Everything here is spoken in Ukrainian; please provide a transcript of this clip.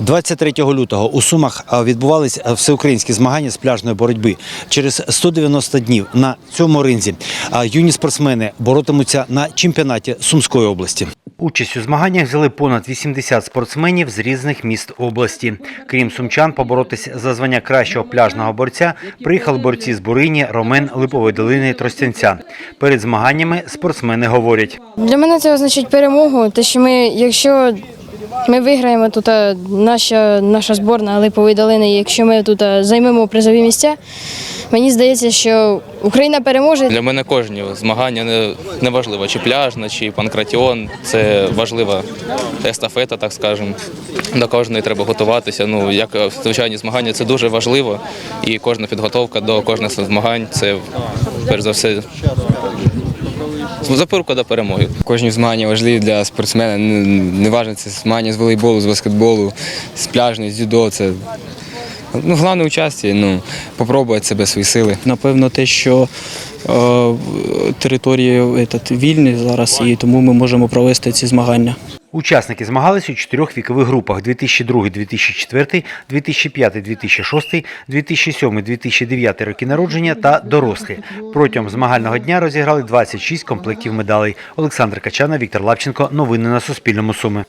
23 лютого у Сумах відбувались всеукраїнські змагання з пляжної боротьби. Через 190 днів на цьому ринзі юні спортсмени боротимуться на чемпіонаті Сумської області. Участь у змаганнях взяли понад 80 спортсменів з різних міст області. Крім сумчан, поборотись за звання кращого пляжного борця приїхали борці з Бурині, Ромен, Липової долини, Тростянця. Перед змаганнями спортсмени говорять. Для мене це означає перемогу, те, що ми, якщо ми виграємо тут наша, наша зборна Липової долини, якщо ми тут займемо призові місця, мені здається, що Україна переможе. Для мене кожні змагання не, не важливо, чи пляжна, чи панкратіон. Це важлива естафета, так скажемо. До кожної треба готуватися. Ну, як е, звичайні змагання, це дуже важливо. І кожна підготовка до кожних змагань це перш за все запорука до перемоги. Кожні змагання важливі для спортсмена. Не- Неважно, це змагання з волейболу, з баскетболу, з пляжної, з дзюдо. Це ну, головне участь, ну, попробувати себе, свої сили. Напевно, те, що е, території этот, вільні зараз, і тому ми можемо провести ці змагання. Учасники змагались у чотирьох вікових групах: 2002-2004, 2005-2006, 2007-2009 роки народження та дорослі. Протягом змагального дня розіграли 26 комплектів медалей. Олександр Качана, Віктор Лапченко. Новини на Суспільному. Суми.